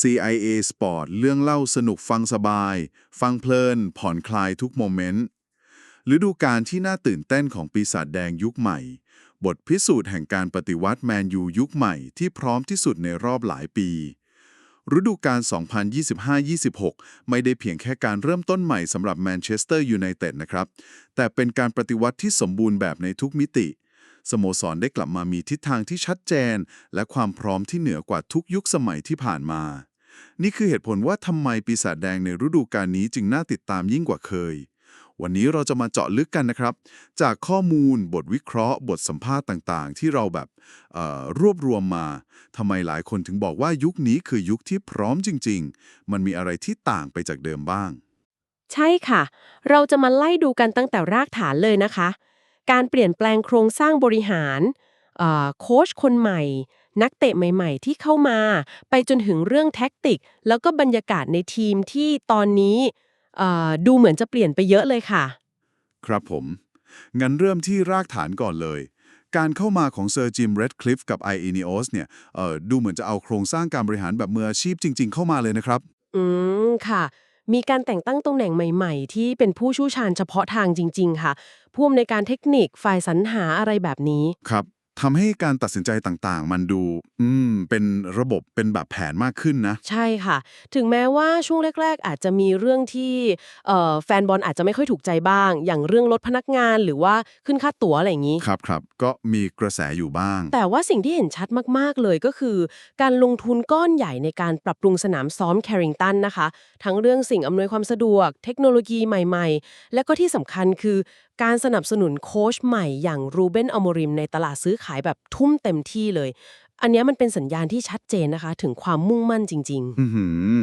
CIA Sport เรื่องเล่าสนุกฟังสบาย ฟังเพลิน ผ่อนคลายทุกโมเมนต์ฤดูกาลที่น่าตื่นเต้นของปีศาจแดงยุคใหม่ บทพิสูจน์แห่งการปฏิวัติแมนยูยุคใหม่ที่พร้อมที่สุดในรอบหลายปี ฤดูกาล 2025-26 ไม่ได้เพียงแค่การเริ่มต้นใหม่สำหรับแมนเชสเตอร์ยูไนเต็ดนะครับ แต่เป็นการปฏิวัติที่สมบูรณ์แบบในทุกมิติ สโมสรได้กลับมามีทิศทางที่ชัดเจน และความพร้อมที่เหนือกว่าทุกยุคสมัยที่ผ่านมา นี่คือเหตุผลว่าทำไมปีศาจแดงในฤดูกาลนี้จึงน่าติดตามยิ่งกว่าเคย วันนี้เราจะมาเจาะลึกกันนะครับ จากข้อมูล บทวิเคราะห์ บทสัมภาษณ์ต่างๆ ที่เราแบบเอ่อรวบรวมมาทำไมหลายคนถึงบอกว่ายุคนี้คือยุคที่พร้อมจริง ๆ มันมีอะไรที่ต่างไปจากเดิมบ้าง ใช่ค่ะ เราจะมาไล่ดูกันตั้งแต่รากฐานเลยนะคะ การเปลี่ยนแปลงโครงสร้างบริหารเอ่อโค้ชคนใหม่ นักเตะใหม่ ๆ ที่เข้ามา ไปจนถึงเรื่องแท็กติก แล้วก็บรรยากาศในทีมที่ตอนนี้เอ่อดูเหมือนจะเปลี่ยนไปเยอะเลยค่ะ ครับผม งั้นเริ่มที่รากฐานก่อนเลย การเข้ามาของเซอร์จิมเรดคลิฟกับไอเอนิโอสเนี่ยเอ่อดูเหมือนจะเอาโครงสร้างการบริหารแบบมืออาชีพจริง ๆ เข้ามาเลยนะครับ อืมค่ะ มีการแต่งตั้งตำแหน่งใหม่ๆ ที่เป็นผู้ชู่ชาญเฉพาะทางจริง ๆ ค่ะ ผู้อำนวยการเทคนิคฝ่ายสรรหาอะไรแบบนี้ ครับ ทำให้การตัดสินใจต่างๆ มันดู อืม เป็นระบบเป็นแบบแผนมากขึ้นนะ ใช่ค่ะ ถึงแม้ว่าช่วงแรก ๆ อาจจะมีเรื่องที่เอ่อแฟนบอลอาจจะไม่ค่อยถูกใจบ้าง อย่างเรื่องลดพนักงานหรือว่าขึ้นค่าตั๋วอะไรอย่างนี้ ครับครับ ก็มีกระแสอยู่บ้าง แต่ว่าสิ่งที่เห็นชัดมาก ๆ เลยก็คือ การลงทุนก้อนใหญ่ในการปรับปรุงสนามซ้อมแคริงตันนะคะ ทั้งเรื่องสิ่งอำนวยความสะดวก เทคโนโลยีใหม่ ๆ และก็ที่สำคัญคือ การสนับสนุนโค้ชใหม่อย่างรูเบนอโมริมในตลาดซื้อขายแบบทุ่มเต็มที่เลย อันเนี้ยมันเป็นสัญญาณที่ชัดเจนนะคะ ถึงความมุ่งมั่นจริง ๆ อือหือ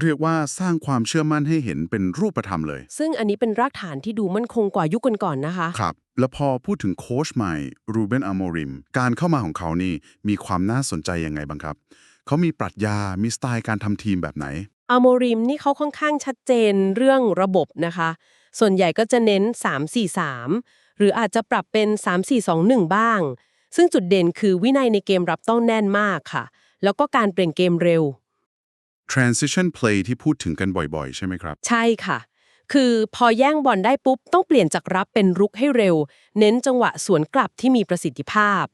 เรียกว่าสร้างความเชื่อมั่นให้เห็นเป็นรูปธรรมเลย ซึ่งอันนี้เป็นรากฐานที่ดูมั่นคงกว่ายุคก่อนๆนะคะ ครับ แล้วพอพูดถึงโค้ชใหม่รูเบนอโมริมการเข้ามาของเขานี่มีความน่าสนใจยังไงบ้างครับ เขามีปรัชญามีสไตล์การทำทีมแบบไหน อโมริมนี่เขาค่อนข้างชัดเจนเรื่องระบบนะคะ ส่วนใหญ่ก็จะเน้น 3-4-3 หรืออาจจะปรับเป็น 3-4-2-1 บ้าง ซึ่งจุดเด่นคือวินัยในเกมรับต้องแน่นมากค่ะ แล้วก็การเปลี่ยนเกมเร็ว transition play ที่พูดถึงกันบ่อยๆ ใช่ไหมครับ ใช่ค่ะ คือพอแย่งบอลได้ปุ๊บ ต้องเปลี่ยนจากรับเป็นรุกให้เร็ว เน้นจังหวะสวนกลับที่มีประสิทธิภาพ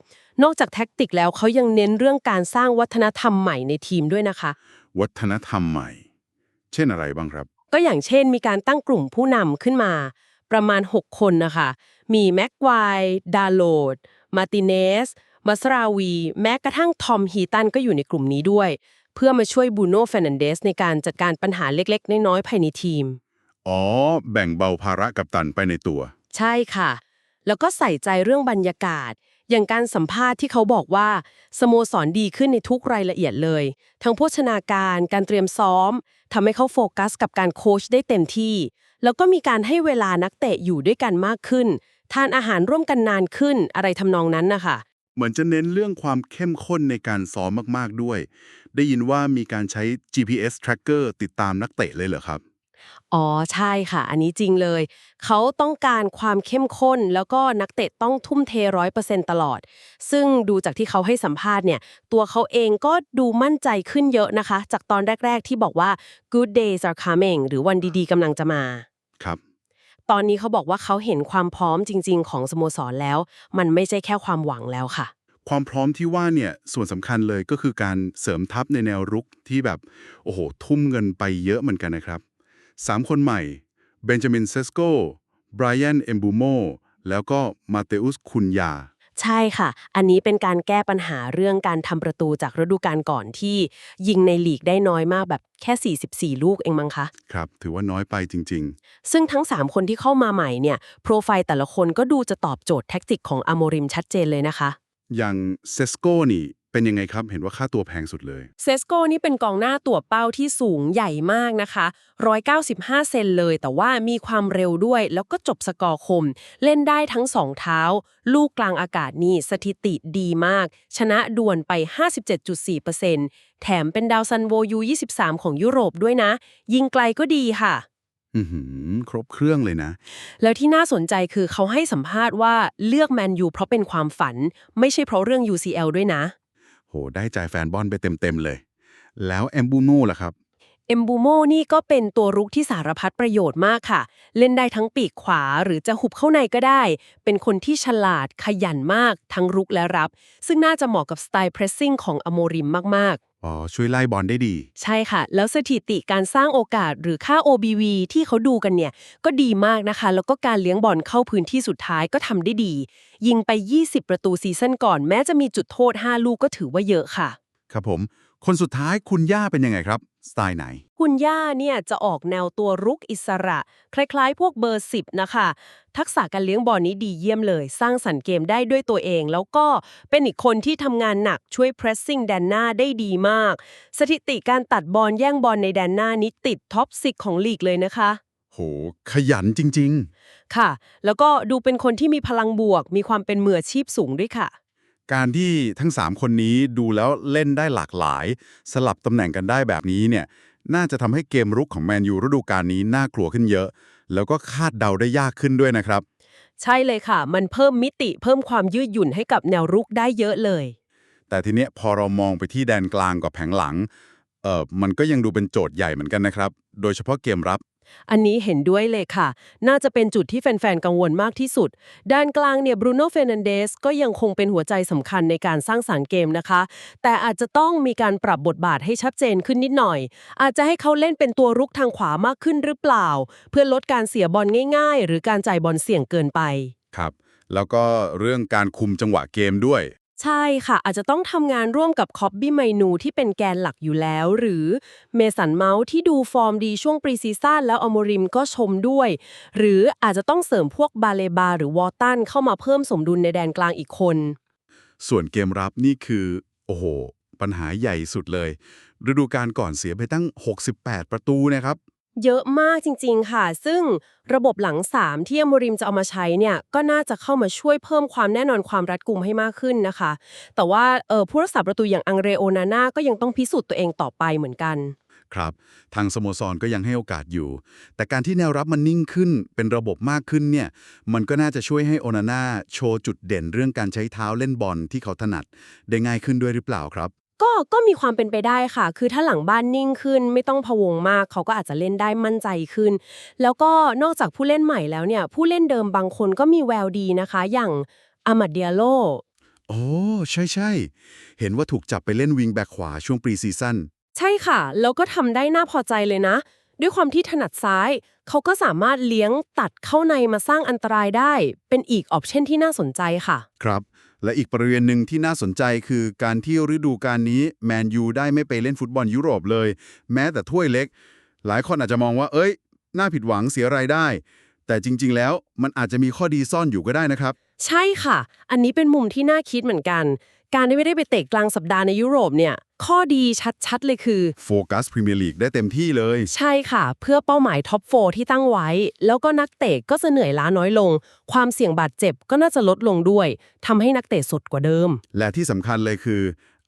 นอกจากแท็กติกแล้วเขายังเน้นเรื่องการสร้างวัฒนธรรมใหม่ในทีมด้วยนะคะ วัฒนธรรมใหม่ เช่นอะไรบ้างครับ ก็อย่างเช่นมีการตั้งกลุ่มผู้นำขึ้นมา ประมาณ 6 คนนะคะ มีแม็กควายดาโลด มาติเนส มัสราวี แม้กระทั่งทอมฮีตันก็อยู่ในกลุ่มนี้ด้วย เพื่อมาช่วยบูโน่เฟรนันเดสในการจัดการปัญหาเล็กๆ น้อยๆภายในทีม อ๋อ แบ่งเบาภาระกับตันไปในตัว ใช่ค่ะ แล้วก็ใส่ใจเรื่องบรรยากาศ อย่างการสัมภาษณ์ที่เขาบอกว่า สโมสรดีขึ้นในทุกรายละเอียดเลย ทั้งโภชนาการ การเตรียมซ้อมทำให้เขาโฟกัสกับการโค้ชได้เต็มที่ แล้วก็มีการให้เวลานักเตะอยู่ด้วยกันมากขึ้น ทานอาหารร่วมกันนานขึ้นอะไรทำนองนั้นนะคะเหมือนจะเน้นเรื่องความเข้มข้นในการซ้อมมากๆด้วย ได้ยินว่ามีการใช้ GPS tracker ติดตามนักเตะเลยเหรอครับ อ๋อใช่ค่ะ อันนี้จริงเลย เขาต้องการความเข้มข้น แล้วก็นักเตะต้องทุ่มเทร้อยเปอร์เซ็นตลอด ซึ่งดูจากที่เขาให้สัมภาษณ์เนี่ย ตัวเขาเองก็ดูมั่นใจขึ้นเยอะนะคะ จากตอนแรก ๆ ที่บอกว่า good days are coming หรือวันดีๆกำลังจะมา ครับ ตอนนี้เขาบอกว่าเขาเห็นความพร้อมจริง ๆ ของสโมสรแล้ว มันไม่ใช่แค่ความหวังแล้วค่ะ ความพร้อมที่ว่าเนี่ยส่วนสำคัญเลยก็คือการเสริมทัพในแนวรุกที่แบบ โอ้โห ทุ่มเงินไปเยอะเหมือนกันนะครับ สามคนใหม่ เบนจามินเซสโกไบรอันเอมบูโม แล้วก็มาเตอุสคุนยา ใช่ค่ะ อันนี้เป็นการแก้ปัญหาเรื่องการทำประตูจากฤดูกาลก่อนที่ ยิงในลีกได้น้อยมากแบบแค่ 44 ลูกเองมั้งคะ ครับ ถือว่าน้อยไปจริงซึ่งทั้ง 3 คนที่เข้ามาใหม่เนี่ย โปรไฟล์แต่ละคนก็ดูจะตอบโจทย์แท็กติกของอโมริมชัดเจนเลยนะคะๆอย่างเซสโกนี่ เป็นยังไงครับ เห็นว่าค่าตัวแพงสุดเลย เซสโกนี่เป็นกองหน้าตัวเป้าที่สูงใหญ่มากนะคะ 195 เซนเลย แต่ว่ามีความเร็วด้วย แล้วก็จบสกอร์คม เล่นได้ทั้งสองเท้า ลูกกลางอากาศนี่สถิติดีมาก ชนะด่วนไป 57.4%แถมเป็นดาวซันโวยู 23 ของยุโรปด้วยนะ ยิงไกลก็ดีค่ะอือหือครบเครื่องเลยนะ แล้วที่น่าสนใจคือเขาให้สัมภาษณ์ว่าเลือกแมนยูเพราะเป็นความฝัน ไม่ใช่เพราะเรื่อง UCL ด้วยนะ โห ได้ใจแฟนบอลไปเต็มๆเลย แล้วแอมบูโน่ล่ะครับ เอมบูโมนี่ก็เป็นตัวรุกที่สารพัดประโยชน์มากค่ะ เล่นได้ทั้งปีกขวาหรือจะหุบเข้าในก็ได้ เป็นคนที่ฉลาดขยันมากทั้งรุกและรับ ซึ่งน่าจะเหมาะกับสไตล์เพรสซิ่งของอโมริมมาก อ๋อช่วยไล่บอลได้ดีๆใช่ค่ะ แล้วสถิติการสร้างโอกาสหรือค่า OBV ที่เขาดูกันเนี่ย ก็ดีมากนะคะ แล้วก็การเลี้ยงบอลเข้าพื้นที่สุดท้ายก็ทำได้ดี ยิงไป 20 ประตูซีซั่นก่อน แม้จะมีจุดโทษ 5 ลูกก็ถือว่าเยอะค่ะ ครับผม คนสุดท้ายคุณย่าเป็นยังไงครับ สไตล์ไหน คุณย่าเนี่ยจะออกแนวตัวรุกอิสระ คล้ายๆ พวกเบอร์10นะคะ ทักษะการเลี้ยงบอลนี้ดีเยี่ยมเลย สร้างสรรค์เกมได้ด้วยตัวเอง แล้วก็เป็นอีกคนที่ทำงานหนักช่วย pressing แดนหน้าได้ดีมาก สถิติการตัดบอลแย่งบอลในแดนหน้านี้ติดท็อป10ของลีกเลยนะคะโห ขยันจริงค่ะ แล้วก็ดูเป็นคนที่มีพลังบวก มีความเป็นมืออาชีพสูงด้วยค่ะๆ การที่ทั้ง 3 คนนี้ดูแล้วเล่นได้หลากหลาย สลับตำแหน่งกันได้แบบนี้เนี่ยน่าจะทำให้เกมรุกของแมนยูฤดูกาลนี้น่ากลัวขึ้นเยอะ แล้วก็คาดเดาได้ยากขึ้นด้วยนะครับ ใช่เลยค่ะ มันเพิ่มมิติเพิ่มความยืดหยุ่นให้กับแนวรุกได้เยอะเลย แต่ทีเนี้ยพอเรามองไปที่แดนกลางกับแผงหลังเอ่อมันก็ยังดูเป็นโจทย์ใหญ่เหมือนกันนะครับ โดยเฉพาะเกมรับ อันนี้เห็นด้วยเลยค่ะ น่าจะเป็นจุดที่แฟนๆ กังวลมากที่สุด ด้านกลางเนี่ยบรูโน่เฟรนันเดสก็ยังคงเป็นหัวใจสำคัญในการสร้างสารรค์เกมนะคะ แต่อาจจะต้องมีการปรับบทบาทให้ชัดเจนขึ้นนิดหน่อย อาจจะให้เขาเล่นเป็นตัวรุกทางขวามากขึ้นหรือเปล่า เพื่อลดการเสียบอลง่าย ๆ หรือการจ่ายบอลเสี่ยงเกินไป ครับ แล้วก็เรื่องการคุมจังหวะเกมด้วย ใช่ค่ะ อาจจะต้องทำงานร่วมกับคอบบี้ไมนูที่เป็นแกนหลักอยู่แล้ว หรือเมสันเมาส์ที่ดูฟอร์มดีช่วงปรีซีซั่นแล้วอมริมก็ชมด้วย หรืออาจจะต้องเสริมพวกบาเลบาหรือวอลตันเข้ามาเพิ่มสมดุลในแดนกลางอีกคน ส่วนเกมรับนี่คือ โอ้โห ปัญหาใหญ่สุดเลย ฤดูกาลก่อนเสียไปตั้ง 68 ประตูนะครับ เยอะมากจริง ๆ ค่ะ ซึ่งระบบหลัง 3 ที่อโมริมจะเอามาใช้เนี่ย ก็น่าจะเข้ามาช่วยเพิ่มความแน่นอนความรัดกุมให้มากขึ้นนะคะ แต่ว่าเออผู้รักษาประตูอย่างอังเรโอนาน่าก็ยังต้องพิสูจน์ตัวเองต่อไปเหมือนกัน ครับ ทางสโมสรก็ยังให้โอกาสอยู่ แต่การที่แนวรับมันนิ่งขึ้น เป็นระบบมากขึ้นเนี่ย มันก็น่าจะช่วยให้โอนาน่าโชว์จุดเด่นเรื่องการใช้เท้าเล่นบอลที่เขาถนัด ได้ง่ายขึ้นด้วยหรือเปล่าครับ ก็ก็มีความเป็นไปได้ค่ะ คือถ้าหลังบ้านนิ่งขึ้น ไม่ต้องพะวงมาก เขาก็อาจจะเล่นได้มั่นใจขึ้น แล้วก็นอกจากผู้เล่นใหม่แล้วเนี่ย ผู้เล่นเดิมบางคนก็มีแววดีนะคะ อย่างอามัดเดียโลโอ้ใช่ใช่ๆเห็นว่าถูกจับไปเล่นวิงแบ็กขวาช่วงปรีซีซั่นใช่ค่ะ แล้วก็ทำได้น่าพอใจเลยนะ ด้วยความที่ถนัดซ้าย เขาก็สามารถเลี้ยงตัดเข้าในมาสร้างอันตรายได้ เป็นอีกออปชันที่น่าสนใจค่ะ ครับ และอีกประเด็นหนึ่งที่น่าสนใจคือการที่ฤดูกาลนี้แมนยูได้ไม่ไปเล่นฟุตบอลยุโรปเลย แม้แต่ถ้วยเล็ก หลายคนอาจจะมองว่า เอ้ย น่าผิดหวังเสียรายได้ แต่จริง ๆ แล้วมันอาจจะมีข้อดีซ่อนอยู่ก็ได้นะครับ ใช่ค่ะ อันนี้เป็นมุมที่น่าคิดเหมือนกัน การที่ไม่ได้ไปเตะกลางสัปดาห์ในยุโรปเนี่ย ข้อดีชัดๆ เลยคือโฟกัสพรีเมียร์ลีกได้เต็มที่เลย ใช่ค่ะ เพื่อเป้าหมายท็อปโฟที่ตั้งไว้ แล้วก็นักเตะก็จะเหนื่อยล้าน้อยลง ความเสี่ยงบาดเจ็บก็น่าจะลดลงด้วยทำให้นักเตะสดกว่าเดิม และที่สำคัญเลยคือ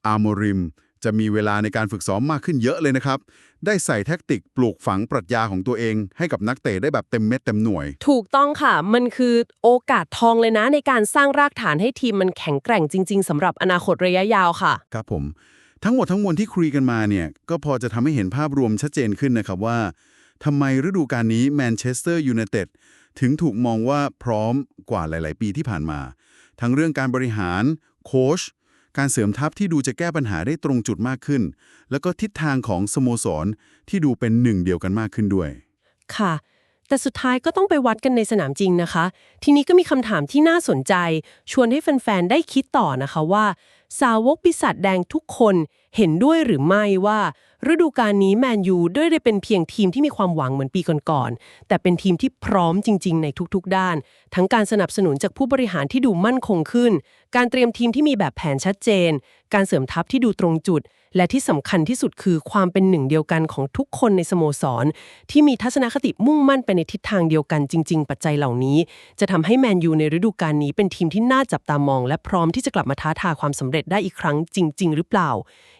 อาร์โมริมจะมีเวลาในการฝึกซ้อมมากขึ้นเยอะเลยนะครับ ได้ใส่แท็กติกปลูกฝังปรัชญาของตัวเอง ให้กับนักเตะได้แบบเต็มเม็ดเต็มหน่วย ถูกต้องค่ะ มันคือโอกาสทองเลยนะ ในการสร้างรากฐานให้ทีมมันแข็งแกร่งจริง ๆสำหรับอนาคตระยะยาวค่ะ ครับผม ทั้งหมดทั้งมวลที่คุยกันมาเนี่ย ก็พอจะทำให้เห็นภาพรวมชัดเจนขึ้นนะครับว่าทำไมฤดูกาลนี้แมนเชสเตอร์ยูไนเต็ดถึงถูกมองว่าพร้อมกว่าหลาย ๆ ปีที่ผ่านมา ทั้งเรื่องการบริหาร โค้ช การเสริมทัพที่ดูจะแก้ปัญหาได้ตรงจุดมากขึ้น แล้วก็ทิศทางของสโมสรที่ดูเป็นหนึ่งเดียวกันมากขึ้นด้วย ค่ะ แต่สุดท้ายก็ต้องไปวัดกันในสนามจริงนะคะ ทีนี้ก็มีคำถามที่น่าสนใจ ชวนให้แฟน ๆ ได้คิดต่อนะคะว่า สาวกปีศาจแดงทุกคนเห็นด้วยหรือไม่ว่า ฤดูกาลนี้แมนยูด้วยได้เป็นเพียงทีมที่มีความหวังเหมือนปีก่อนๆ แต่เป็นทีมที่พร้อมจริง ๆ ในทุกๆ ด้าน ทั้งการสนับสนุนจากผู้บริหารที่ดูมั่นคงขึ้น การเตรียมทีมที่มีแบบแผนชัดเจน การเสริมทัพที่ดูตรงจุด และที่สำคัญที่สุดคือความเป็นหนึ่งเดียวกันของทุกคนในสโมสร ที่มีทัศนคติมุ่งมั่นไปในทิศทางเดียวกันจริง ๆ ปัจจัยเหล่านี้ จะทำให้แมนยูในฤดูกาลนี้เป็นทีมที่น่าจับตามอง และพร้อมที่จะกลับมาท้าทายความสำเร็จได้อีกครั้งจริง ๆ หรือเปล่า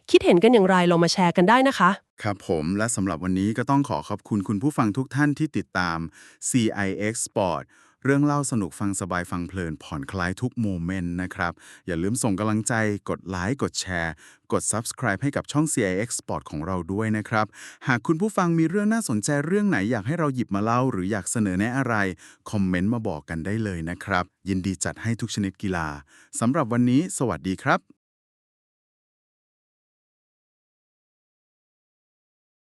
คิดเห็นกันอย่างไรลองมาแชร์กันได้นะคะ ครับผมและสำหรับวันนี้ก็ต้องขอขอบคุณคุณผู้ฟังทุกท่านที่ติดตาม CIX Sport เรื่องเล่าสนุกฟังสบายฟังเพลินผ่อนคลายทุกโมเมนต์นะครับ อย่าลืมส่งกำลังใจ กดไลค์กดแชร์ กด Subscribe ให้กับช่อง CIX Sport ของเราด้วยนะครับ หากคุณผู้ฟังมีเรื่องน่าสนใจเรื่องไหนอยากให้เราหยิบมาเล่า หรืออยากเสนอแนะอะไร คอมเมนต์มาบอกกันได้เลยนะครับ ยินดีจัดให้ทุกชนิดกีฬาสำหรับวันนี้ สวัสดีครับ